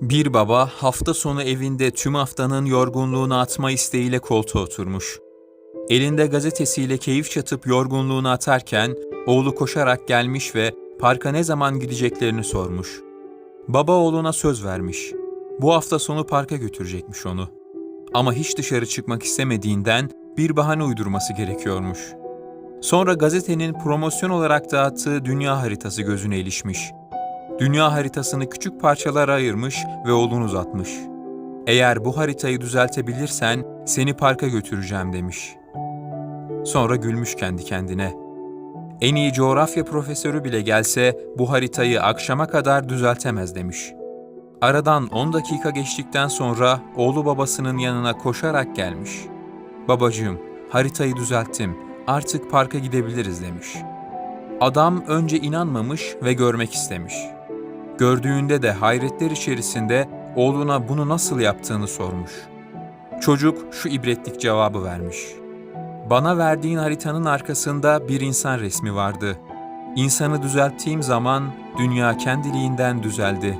Bir baba hafta sonu evinde tüm haftanın yorgunluğunu atma isteğiyle koltuğa oturmuş. Elinde gazetesiyle keyif çatıp yorgunluğunu atarken oğlu koşarak gelmiş ve parka ne zaman gideceklerini sormuş. Baba oğluna söz vermiş. Bu hafta sonu parka götürecekmiş onu. Ama hiç dışarı çıkmak istemediğinden bir bahane uydurması gerekiyormuş. Sonra gazetenin promosyon olarak dağıttığı dünya haritası gözüne ilişmiş. Dünya haritasını küçük parçalara ayırmış ve oğlunu uzatmış. Eğer bu haritayı düzeltebilirsen seni parka götüreceğim demiş. Sonra gülmüş kendi kendine. En iyi coğrafya profesörü bile gelse bu haritayı akşama kadar düzeltemez demiş. Aradan 10 dakika geçtikten sonra oğlu babasının yanına koşarak gelmiş. Babacığım, haritayı düzelttim. Artık parka gidebiliriz demiş. Adam önce inanmamış ve görmek istemiş. Gördüğünde de hayretler içerisinde oğluna bunu nasıl yaptığını sormuş. Çocuk şu ibretlik cevabı vermiş. Bana verdiğin haritanın arkasında bir insan resmi vardı. İnsanı düzelttiğim zaman dünya kendiliğinden düzeldi.